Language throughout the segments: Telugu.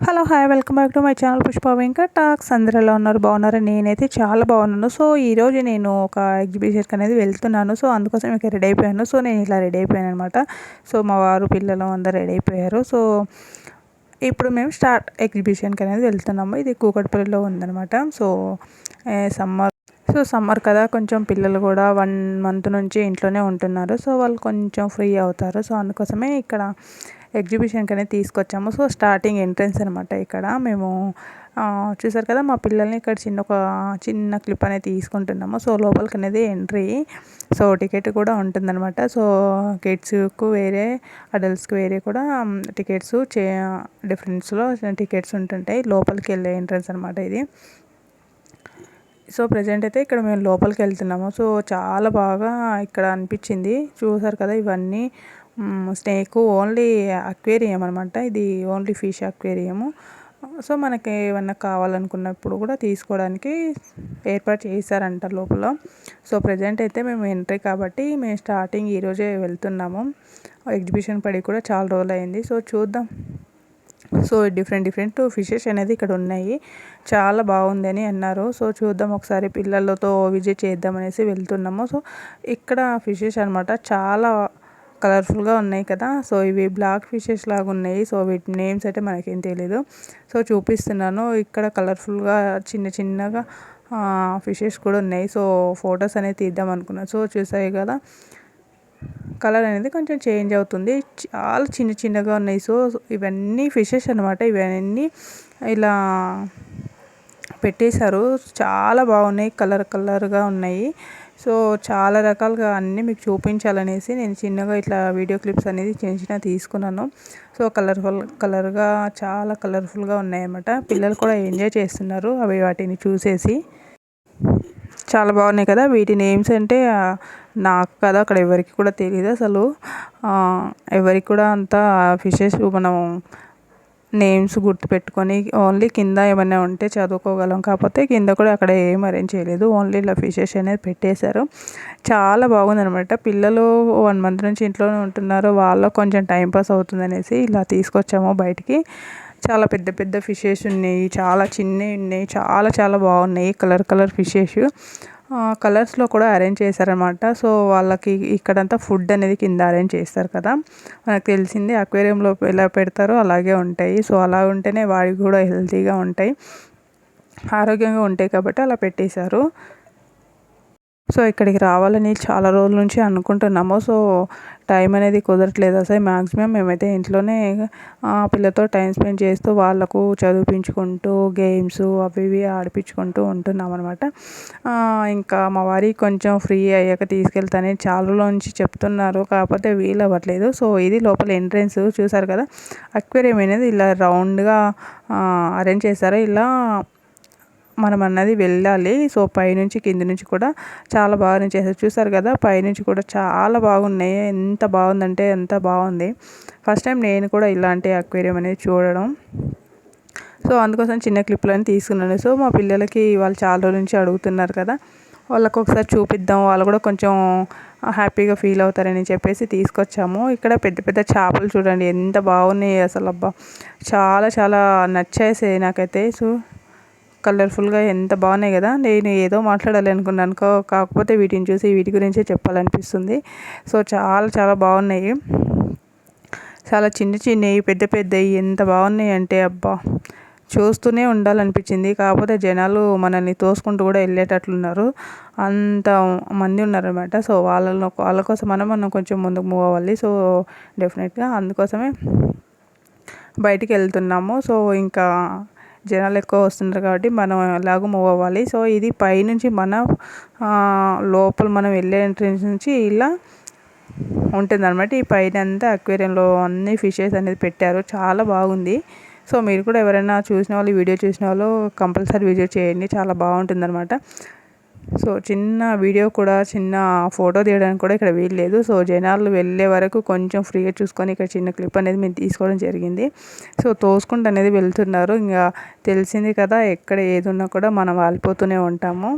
Hello hi welcome back to my channel Pushpa Venkat talks. అందరూ ఎలా ఉన్నారు? బాగున్నారు? నేనైతే చాలా బాగున్నాను. సో ఈరోజు నేను ఒక ఎగ్జిబిషన్కి అనేది వెళ్తున్నాను. సో అందుకోసం ఇక రెడీ అయిపోయాను. సో నేను ఇలా రెడీ అయిపోయాను అనమాట సో మా వారు పిల్లలు అందరు రెడీ అయిపోయారు. సో ఇప్పుడు మేము స్టార్ట్ ఎగ్జిబిషన్కి అనేది వెళ్తున్నాము. ఇది కూకట్పల్లిలో ఉందనమాట సో సమ్మర్ సో సమ్మర్ కదా కొంచెం పిల్లలు కూడా వన్ మంత్ నుంచి ఇంట్లోనే ఉంటున్నారు. సో వాళ్ళు కొంచెం ఫ్రీ అవుతారు. సో అందుకోసమే ఇక్కడ ఎగ్జిబిషన్కి అనేది తీసుకొచ్చాము. సో స్టార్టింగ్ ఎంట్రన్స్ అనమాట ఇక్కడ. మేము చూసారు కదా మా పిల్లల్ని ఇక్కడ చిన్న ఒక చిన్న క్లిప్ అనేది తీసుకుంటున్నాము. సో లోపలికి అనేది ఎంట్రీ. సో టికెట్ కూడా ఉంటుందన్నమాట. సో కిడ్స్కు వేరే అడల్ట్స్కి వేరే కూడా టికెట్స్ చే డిఫరెన్స్లో టికెట్స్ ఉంటుంటాయి. లోపలికి వెళ్ళే ఎంట్రన్స్ అనమాట ఇది. సో ప్రజెంట్ అయితే ఇక్కడ మేము లోపలికి వెళ్తున్నాము. సో చాలా బాగా ఇక్కడ అనిపించింది. చూసారు కదా ఇవన్నీ. స్నేక్ ఓన్లీ అక్వేరియం అనమాట ఇది ఓన్లీ ఫిష్ అక్వేరియము. సో మనకి ఏమన్నా కావాలనుకున్నప్పుడు కూడా తీసుకోవడానికి ఏర్పాటు చేశారంట లోపల. సో ప్రజెంట్ అయితే మేము ఎంట్రీ కాబట్టి మేము స్టార్టింగ్ ఈరోజే వెళ్తున్నాము. ఎగ్జిబిషన్ పడి కూడా చాలా రోజులు అయింది. సో చూద్దాం. సో డిఫరెంట్ డిఫరెంట్ ఫిషెస్ అనేది ఇక్కడ ఉన్నాయి. చాలా బాగుంది అని అన్నారు. సో చూద్దాం ఒకసారి పిల్లలతో విజిట్ చేద్దాం అనేసి వెళ్తున్నాము. సో ఇక్కడ ఫిషెస్ అనమాట చాలా కలర్ఫుల్గా ఉన్నాయి కదా సో ఇవి బ్లాక్ ఫిషెస్ లాగా ఉన్నాయి. సో వీటి నేమ్స్ అయితే మనకేం తెలియదు సో చూపిస్తున్నాను. ఇక్కడ కలర్ఫుల్గా చిన్న చిన్నగా ఫిషెస్ కూడా ఉన్నాయి. సో ఫొటోస్ అనేది తీద్దాం అనుకున్నాను సో చూసాయి కదా కలర్ అనేది కొంచెం చేంజ్ అవుతుంది. చాలా చిన్న చిన్నగా ఉన్నాయి. సో ఇవన్నీ ఫిషెస్ అనమాట ఇవన్నీ ఇలా పెట్టేశారు. చాలా బాగున్నాయి. కలర్ కలర్గా ఉన్నాయి. సో చాలా రకాలుగా అన్నీ మీకు చూపించాలనేసి నేను చిన్నగా ఇట్లా వీడియో క్లిప్స్ అనేది చిన్న చిన్న తీసుకున్నాను. సో కలర్ఫుల్ కలర్గా చాలా కలర్ఫుల్గా ఉన్నాయన్నమాట. పిల్లలు కూడా ఎంజాయ్ చేస్తున్నారు అవి వాటిని చూసేసి. చాలా బాగున్నాయి కదా. వీటి నేమ్స్ అంటే నాకు కదా అక్కడ ఎవరికి కూడా తెలియదు అసలు. ఎవరికి కూడా అంత ఫిషెస్ మనం నేమ్స్ గుర్తుపెట్టుకొని ఓన్లీ కింద ఏమైనా ఉంటే చదువుకోగలం. కాకపోతే కింద కూడా అక్కడ ఏం అరేంజ్ చేయలేదు. ఓన్లీ ఇలా ఫిషెస్ అనేది పెట్టేశారు. చాలా బాగుందనమాట పిల్లలు వన్ మంత్ నుంచి ఇంట్లోనే ఉంటున్నారు. వాళ్ళకు కొంచెం టైంపాస్ అవుతుంది అనేసి ఇలా తీసుకొచ్చాము బయటికి. చాలా పెద్ద పెద్ద ఫిషెస్ ఉన్నాయి. చాలా చిన్నవి ఉన్నాయి. చాలా చాలా బాగున్నాయి. కలర్ కలర్ ఫిషెస్ కలర్స్లో కూడా అరేంజ్ చేశారనమాట సో వాళ్ళకి ఇక్కడంతా ఫుడ్ అనేది కింద అరేంజ్ చేస్తారు కదా. మనకు తెలిసింది అక్వేరియంలో ఎలా పెడతారో అలాగే ఉంటాయి. సో అలా ఉంటేనే వాడికి కూడా హెల్తీగా ఉంటాయి. ఆరోగ్యంగా ఉంటాయి కాబట్టి అలా పెట్టేశారు. సో ఇక్కడికి రావాలని చాలా రోజుల నుంచి అనుకుంటున్నాము. సో టైం అనేది కుదరట్లేదు అసలు. మ్యాక్సిమం మేమైతే ఇంట్లోనే పిల్లతో టైం స్పెండ్ చేస్తూ వాళ్ళకు చదివించుకుంటూ గేమ్స్ అవి ఇవి ఆడిపించుకుంటూ ఉంటున్నాం అనమాట ఇంకా మా వారి కొంచెం ఫ్రీ అయ్యాక తీసుకెళ్తానని చాలా నుంచి చెప్తున్నారు. కాకపోతే వీలు అవ్వట్లేదు. సో ఇది లోపల ఎంట్రెన్స్ చూసారు కదా? అక్వేరియం అనేది ఇలా రౌండ్గా అరేంజ్ చేశారు? ఇలా మనం అన్నది వెళ్ళాలి. సో పైనుంచి కింది నుంచి కూడా చాలా బాగా చేశారు చూసారు కదా పైనుంచి కూడా చాలా బాగున్నాయి. ఎంత బాగుందంటే ఎంత బాగుంది. ఫస్ట్ టైం నేను కూడా ఇలాంటి అక్వేరియం అనేది చూడడం. సో అందుకోసం చిన్న క్లిప్లని తీసుకున్నాను. సో మా పిల్లలకి వాళ్ళు చాలా రోజుల నుంచి అడుగుతున్నారు కదా వాళ్ళకు ఒకసారి చూపిద్దాం. వాళ్ళు కూడా కొంచెం హ్యాపీగా ఫీల్ అవుతారని చెప్పేసి తీసుకొచ్చాము. ఇక్కడ పెద్ద పెద్ద చేపలు చూడండి ఎంత బాగున్నాయి అసలు అబ్బా. చాలా చాలా నచ్చేసాయి నాకైతే. సో కలర్ఫుల్గా ఎంత బాగున్నాయి కదా నేను ఏదో మాట్లాడాలి అనుకున్నాను కాకపోతే వీటిని చూసి వీటి గురించే చెప్పాలనిపిస్తుంది. సో చాలా చాలా బాగున్నాయి. చాలా చిన్న చిన్నవి పెద్ద పెద్దవి ఎంత బాగున్నాయి అంటే అబ్బా! చూస్తూనే ఉండాలనిపించింది. కాకపోతే జనాలు మనల్ని తోసుకుంటూ కూడా వెళ్ళేటట్లున్నారు. అంత మంది ఉన్నారనమాట సో వాళ్ళను వాళ్ళ కోసం మనం మనం కొంచెం ముందుకు మూవ్ అవ్వాలి. సో డెఫినెట్గా అందుకోసమే బయటికి వెళ్తున్నాము. సో ఇంకా జనాలు ఎక్కువ వస్తున్నారు కాబట్టి మనం ఎలాగో మూవ్ అవ్వాలి. సో ఇది పైనుంచి మన లోపల మనం వెళ్ళే ఎంట్రెన్స్ నుంచి ఇలా ఉంటుంది అనమాట ఈ పైన అంతా అక్వేరియంలో అన్ని ఫిషెస్ అనేది పెట్టారు. చాలా బాగుంది. సో మీరు కూడా ఎవరైనా చూసిన వాళ్ళు వీడియో చూసిన వాళ్ళు కంపల్సరీ విజిట్ చేయండి. చాలా బాగుంటుంది అనమాట సో చిన్న వీడియో కూడా చిన్న ఫోటో తీయడానికి కూడా ఇక్కడ వీల్లేదు సో జనాలు వెళ్ళే వరకు కొంచెం ఫ్రీగా చూసుకొని ఇక్కడ చిన్న క్లిప్ అనేది మేము తీసుకోవడం జరిగింది. సో తోసుకుంటూ అనేది వెళ్తున్నారు. ఇంకా తెలిసింది కదా ఎక్కడ ఏది ఉన్నా కూడా మనం వాలిపోతూనే ఉంటాము.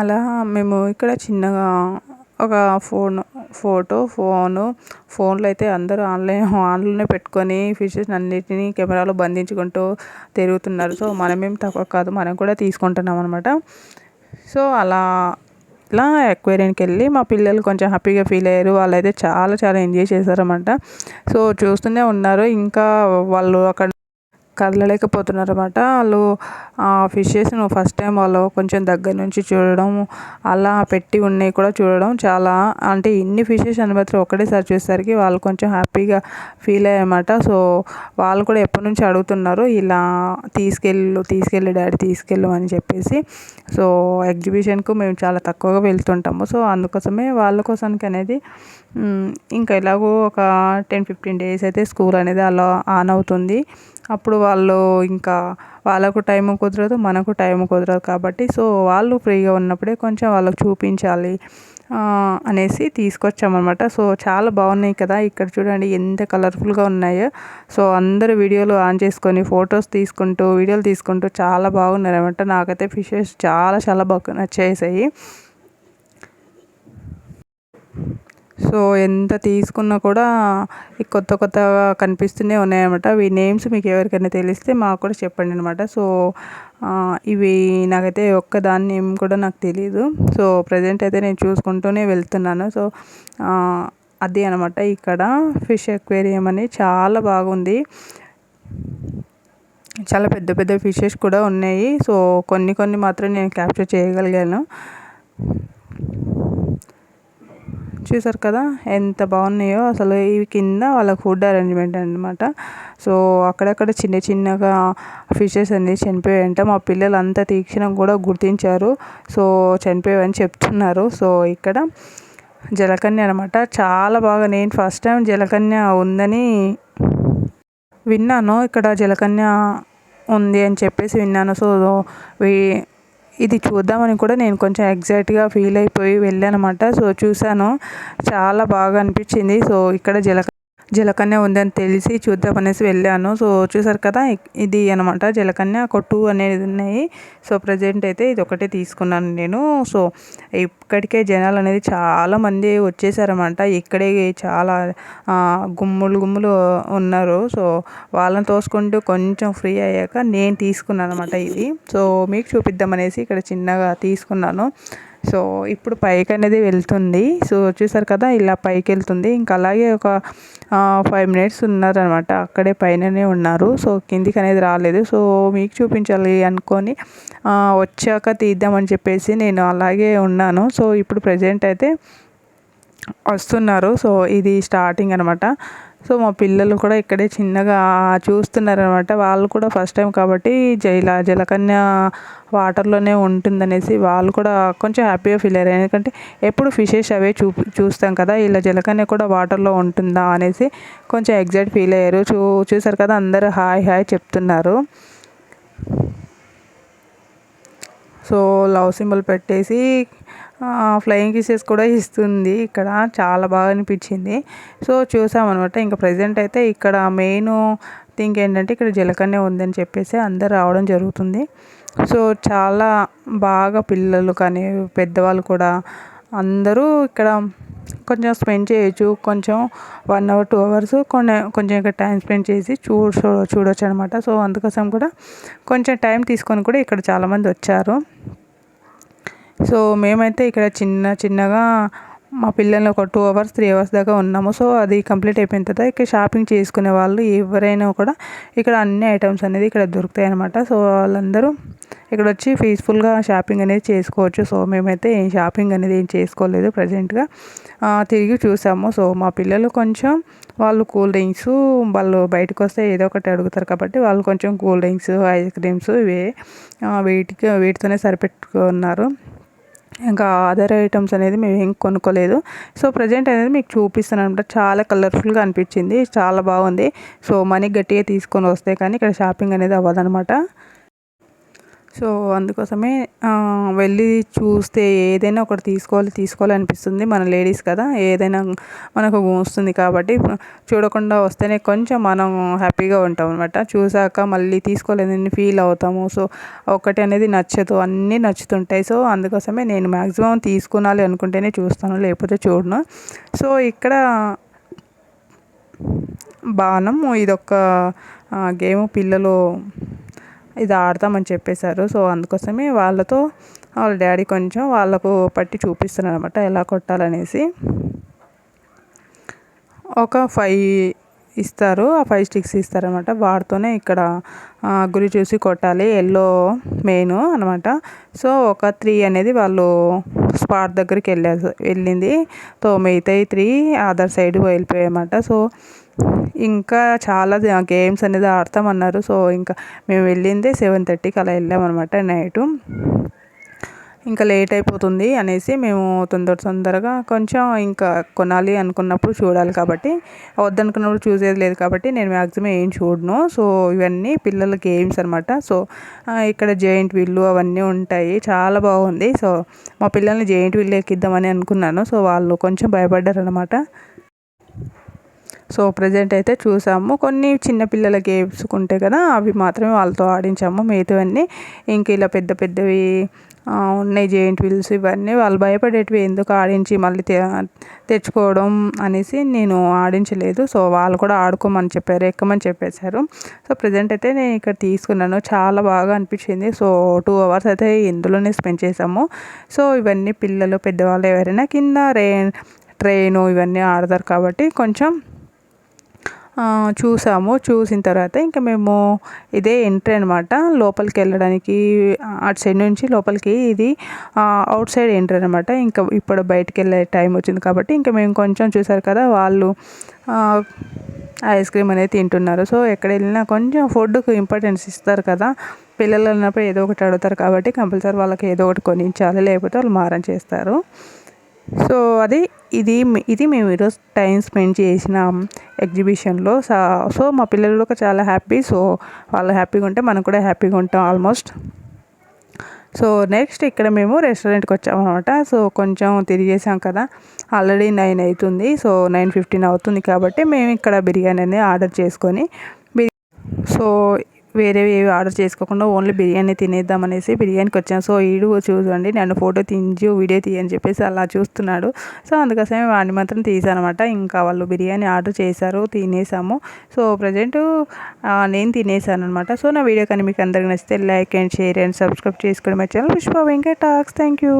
అలా మేము ఇక్కడ చిన్నగా ఒక ఫోన్ ఫోటో ఫోను ఫోన్లో అయితే అందరూ ఆన్లైన్ ఆన్లోనే పెట్టుకొని ఫిషెస్ అన్నిటినీ కెమెరాలో బంధించుకుంటూ తిరుగుతున్నారు. సో మనమేం తక్కువ కాదు మనం కూడా తీసుకుంటున్నాం అనమాట సో అలా ఇట్లా ఎక్వేరియంకి వెళ్ళి మా పిల్లలు కొంచెం హ్యాపీగా ఫీల్ అయ్యారు. వాళ్ళైతే చాలా చాలా ఎంజాయ్ చేశారన్నమాట. సో చూస్తూనే ఉన్నారు. ఇంకా వాళ్ళు అక్కడ కదలలేకపోతున్నారు అనమాట వాళ్ళు ఆ ఫిషెస్ ఫస్ట్ టైం వాళ్ళు కొంచెం దగ్గర నుంచి చూడడం అలా పెట్టి ఉన్నాయి కూడా చూడడం చాలా అంటే ఇన్ని ఫిషెస్ అని మాత్రం ఒకటేసారి చూసేసరికి వాళ్ళు కొంచెం హ్యాపీగా ఫీల్ అయ్యారన్నమాట. సో వాళ్ళు కూడా ఎప్పటి నుంచి అడుగుతున్నారు ఇలా తీసుకెళ్ళు తీసుకెళ్ళి డాడీ తీసుకెళ్ళు అని చెప్పేసి. సో ఎగ్జిబిషన్కు మేము చాలా తక్కువగా వెళ్తుంటాము. సో అందుకోసమే వాళ్ళ కోసానికి అనేది ఇంకా ఎలాగో ఒక టెన్ ఫిఫ్టీన్ డేస్ అయితే స్కూల్ అనేది అలా ఆన్ అవుతుంది. అప్పుడు వాళ్ళు ఇంకా వాళ్ళకు టైం కుదరదు మనకు టైం కుదరదు కాబట్టి సో వాళ్ళు ఫ్రీగా ఉన్నప్పుడే కొంచెం వాళ్ళకు చూపించాలి అనేసి తీసుకొచ్చామన్నమాట. సో చాలా బాగున్నాయి కదా ఇక్కడ చూడండి ఎంత కలర్ఫుల్గా ఉన్నాయో. సో అందరూ వీడియోలు ఆన్ చేసుకొని ఫొటోస్ తీసుకుంటూ వీడియోలు తీసుకుంటూ చాలా బాగున్నారు అనమాట నాకైతే ఫిషెస్ చాలా చాలా బాగా నచ్చేసాయి. సో ఎంత తీసుకున్నా కూడా కొత్త కొత్తగా కనిపిస్తూనే ఉన్నాయన్నమాట. ఈ నేమ్స్ మీకు ఎవరికైనా తెలిస్తే మాకు కూడా చెప్పండి అనమాట సో ఇవి నాకైతే ఒక్క దాన్ని నేమ్ కూడా నాకు తెలియదు సో ప్రజెంట్ అయితే నేను చూసుకుంటూనే వెళ్తున్నాను. సో అది అనమాట ఇక్కడ ఫిష్ అక్వేరియం అని చాలా బాగుంది. చాలా పెద్ద పెద్ద ఫిషెస్ కూడా ఉన్నాయి. సో కొన్ని కొన్ని మాత్రం నేను క్యాప్చర్ చేయగలిగాను. చూసారు కదా ఎంత బాగున్నాయో. అసలు ఇవి కింద వాళ్ళ ఫుడ్ అరేంజ్మెంట్ అనమాట సో అక్కడక్కడ చిన్న చిన్నగా ఫిషెస్ అన్నీ చనిపోయాయంట. మా పిల్లలు అంత తీక్షణం కూడా గుర్తించారు. సో చనిపోయావని చెప్తున్నారు. సో ఇక్కడ జలకన్య అనమాట చాలా బాగా నేను ఫస్ట్ టైం జలకన్య ఉందని విన్నాను. ఇక్కడ జలకన్య ఉంది అని చెప్పేసి విన్నాను. సో ఇది చూద్దామని కూడా నేను కొంచెం ఎగ్జైట్గా ఫీల్ అయిపోయి వెళ్ళానమాట. సో చూశాను. చాలా బాగా అనిపించింది. సో ఇక్కడ జలక జలకన్య ఉందని తెలిసి చూద్దామనేసి వెళ్ళాను. సో చూసారు కదా ఇది అనమాట జలకన్య ఒక టూ అనేది ఉన్నాయి. సో ప్రజెంట్ అయితే ఇది ఒకటే తీసుకున్నాను నేను. సో ఇక్కడికే జనాలు అనేది చాలామంది వచ్చేసారన్నమాట. ఇక్కడే చాలా గుమ్ములు గుమ్ములు ఉన్నారు. సో వాళ్ళని తోసుకుంటూ కొంచెం ఫ్రీ అయ్యాక నేను తీసుకున్నాను అనమాట ఇది. సో మీకు చూపిద్దామనేసి ఇక్కడ చిన్నగా తీసుకున్నాను. సో ఇప్పుడు పైకి అనేది వెళ్తుంది. సో చూసారు కదా ఇలా పైకి వెళ్తుంది ఇంకా అలాగే ఒక ఫైవ్ మినిట్స్ ఉన్నారనమాట. అక్కడే పైననే ఉన్నారు. సో కిందికి అనేది రాలేదు. సో మీకు చూపించాలి అనుకొని వచ్చాక తీద్దామని చెప్పేసి నేను అలాగే ఉన్నాను. సో ఇప్పుడు ప్రజెంట్ అయితే వస్తున్నారు. సో ఇది స్టార్టింగ్ అనమాట. సో మా పిల్లలు కూడా ఇక్కడే చిన్నగా చూస్తున్నారనమాట. వాళ్ళు కూడా ఫస్ట్ టైం కాబట్టి జైల జలకన్య వాటర్లోనే ఉంటుందనేసి వాళ్ళు కూడా కొంచెం హ్యాపీగా ఫీల్ అయ్యారు. ఎందుకంటే ఎప్పుడు ఫిషెస్ అవే చూ చూస్తాం కదా ఇలా జలకన్య కూడా వాటర్లో ఉంటుందా అనేసి కొంచెం ఎగ్జైట్ ఫీల్ అయ్యారు. చూ చూసారు కదా అందరూ హాయ్ హాయ్ చెప్తున్నారు. సో లవ్ సింబల్ పెట్టేసి ఫ్లయింగ్ కిసెస్ కూడా ఇస్తుంది ఇక్కడ. చాలా బాగా అనిపించింది. సో చూసామన్నమాట. ఇంకా ప్రజెంట్ అయితే ఇక్కడ మెయిన్ థింగ్ ఏంటంటే ఇక్కడ జలకన్య ఉందని చెప్పేసి అందరు రావడం జరుగుతుంది. సో చాలా బాగా పిల్లలు కానీ పెద్దవాళ్ళు కూడా అందరూ ఇక్కడ కొంచెం స్పెండ్ చేయొచ్చు. కొంచెం వన్ అవర్ టూ అవర్స్ కొన్ని కొంచెం ఇక్కడ టైం స్పెండ్ చేసి చూ చూడొచ్చు అనమాట సో అందుకోసం కూడా కొంచెం టైం తీసుకొని కూడా ఇక్కడ చాలామంది వచ్చారు. సో మేమైతే ఇక్కడ చిన్న చిన్నగా మా పిల్లల్ని ఒక టూ అవర్స్ త్రీ అవర్స్ దాకా ఉన్నాము. సో అది కంప్లీట్ అయిపోయిన తర్వాత ఇక్కడ షాపింగ్ చేసుకునే వాళ్ళు ఎవరైనా కూడా ఇక్కడ అన్ని ఐటమ్స్ అనేది ఇక్కడ దొరుకుతాయి అనమాట సో వాళ్ళందరూ ఇక్కడ వచ్చి పీస్ఫుల్గా షాపింగ్ అనేది చేసుకోవచ్చు. సో మేమైతే ఏం షాపింగ్ అనేది ఏం చేసుకోలేదు ప్రజెంట్గా తిరిగి చూసాము. సో మా పిల్లలు కొంచెం వాళ్ళు కూల్ డ్రింక్స్ వాళ్ళు బయటకు వస్తే ఏదో ఒకటి అడుగుతారు కాబట్టి వాళ్ళు కొంచెం కూల్ డ్రింక్స్ ఐస్ క్రీమ్స్ ఇవే వీటికి వీటితోనే సరిపెట్టుకున్నారు. ఇంకా అదర్ ఐటమ్స్ అనేది మేము ఏం కొనుక్కోలేదు. సో ప్రజెంట్ అనేది మీకు చూపిస్తాను అనమాట. చాలా కలర్ఫుల్గా అనిపించింది. చాలా బాగుంది. సో మనీ గట్టిగా తీసుకొని వస్తే కానీ ఇక్కడ షాపింగ్ అనేది అవ్వదనమాట సో అందుకోసమే వెళ్ళి చూస్తే ఏదైనా ఒకటి తీసుకోవాలి తీసుకోవాలి అనిపిస్తుంది మన లేడీస్ కదా ఏదైనా మనకు వస్తుంది కాబట్టి చూడకుండా వస్తేనే కొంచెం మనం హ్యాపీగా ఉంటాం అనమాట చూసాక మళ్ళీ తీసుకోలేదని ఫీల్ అవుతాము. సో ఒకటి అనేది నచ్చదు అన్నీ నచ్చుతుంటాయి. సో అందుకోసమే నేను మ్యాక్సిమం తీసుకునాలి అనుకుంటేనే చూస్తాను లేకపోతే చూడను. సో ఇక్కడ బాణం ఇదొక గేమ్ పిల్లలు ఇది ఆడతామని చెప్పేశారు. సో అందుకోసమే వాళ్ళతో వాళ్ళ డాడీ కొంచెం వాళ్ళకు పట్టి చూపిస్తున్నారు అనమాట ఎలా కొట్టాలనేసి. ఒక ఫైవ్ ఇస్తారు ఆ ఫైవ్ స్టిక్స్ ఇస్తారనమాట వాటితోనే ఇక్కడ గురి చూసి కొట్టాలి ఎల్లో మెయిన్ అనమాట సో ఒక త్రీ అనేది వాళ్ళు స్పాట్ దగ్గరికి వెళ్ళారు వెళ్ళింది. సో మిగతా త్రీ అదర్ సైడ్ వెళ్ళిపోయాయన్నమాట. సో ఇంకా చాలా గేమ్స్ అనేది ఆడతామన్నారు. సో ఇంకా మేము వెళ్ళిందే సెవెన్ థర్టీకి అలా వెళ్ళామన్నమాట నైటు. ఇంకా లేట్ అయిపోతుంది అనేసి మేము తొందర తొందరగా కొంచెం ఇంకా కొనాలి అనుకున్నప్పుడు చూడాలి కాబట్టి వద్దనుకున్నప్పుడు చూసేది లేదు కాబట్టి నేను మ్యాక్సిమం ఏం చూడను. సో ఇవన్నీ పిల్లల గేమ్స్ అనమాట సో ఇక్కడ జైంట్ విల్లు అవన్నీ ఉంటాయి. చాలా బాగుంది. సో మా పిల్లల్ని జైంట్ విల్లు ఎక్కిద్దామని అనుకున్నాను. సో వాళ్ళు కొంచెం భయపడ్డారు అనమాట సో ప్రజెంట్ అయితే చూసాము. కొన్ని చిన్నపిల్లల గేమ్స్ ఉంటాయి కదా అవి మాత్రమే వాళ్ళతో ఆడించాము. మిగతావన్నీ ఇంక ఇలా పెద్ద పెద్దవి ఉన్నాయి జెయింట్ వీల్స్ ఇవన్నీ వాళ్ళు భయపడేటివి ఎందుకు ఆడించి మళ్ళీ తెచ్చుకోవడం అనేసి నేను ఆడించలేదు. సో వాళ్ళు కూడా ఆడుకోమని చెప్పారు ఎక్కమని చెప్పేశారు. సో ప్రజెంట్ అయితే నేను ఇక్కడ తీసుకున్నాను. చాలా బాగా అనిపించింది. సో టూ అవర్స్ అయితే ఇందులోనే స్పెండ్ చేసాము సో ఇవన్నీ పిల్లలు పెద్దవాళ్ళు ఎవరైనా కింద రే ట్రైను ఇవన్నీ ఆడతారు కాబట్టి కొంచెం చూసాము. చూసిన తర్వాత ఇంకా మేము ఇదే ఎంట్రీ అనమాట లోపలికి వెళ్ళడానికి అటు సైడ్ నుంచి లోపలికి ఇది అవుట్ సైడ్ ఎంట్రీ అనమాట ఇంకా ఇప్పుడు బయటికి వెళ్ళే టైం వచ్చింది కాబట్టి ఇంకా మేము కొంచెం చూసారు కదా వాళ్ళు ఐస్ క్రీమ్ అనేది తింటున్నారు. సో ఎక్కడ వెళ్ళినా కొంచెం ఫుడ్కు ఇంపార్టెన్స్ ఇస్తారు కదా. పిల్లలు అన్నప్పుడు ఏదో ఒకటి అడుగుతారు కాబట్టి కంపల్సరీ వాళ్ళకి ఏదో ఒకటి కొనించాలి లేకపోతే వాళ్ళు మారం చేస్తారు. సో అది ఇది ఇది మేము ఈరోజు టైం స్పెండ్ చేసిన ఎగ్జిబిషన్లో. సో మా పిల్లలు కూడా చాలా హ్యాపీ. సో వాళ్ళు హ్యాపీగా ఉంటే మనం కూడా హ్యాపీగా ఉంటాం ఆల్మోస్ట్. సో నెక్స్ట్ ఇక్కడ మేము రెస్టారెంట్కి వచ్చామన్నమాట. సో కొంచెం తిరిగేసాం కదా. ఆల్రెడీ నైన్ అవుతుంది సో నైన్ ఫిఫ్టీన్ అవుతుంది కాబట్టి మేము ఇక్కడ బిర్యానీ అనేది ఆర్డర్ చేసుకొని సో వేరేవి ఏవి ఆర్డర్ చేసుకోకుండా ఓన్లీ బిర్యానీ తినేద్దాం అనేసి బిర్యానీకి వచ్చాను. సో ఈడు చూడండి నన్ను ఫోటో తీయించు వీడియో తీయని చెప్పేసి అలా చూస్తున్నాడు. సో అందుకోసమే వాడిని మాత్రం తీసానమాట. ఇంకా వాళ్ళు బిర్యానీ ఆర్డర్ చేశారు తినేసాము. సో ప్రజెంట్ నేను తినేసాను అనమాట సో నా వీడియో కానీ మీకు అందరికి నచ్చితే like and share and subscribe చేసుకోవడం channel Pushpa Venkat talks. Thank you.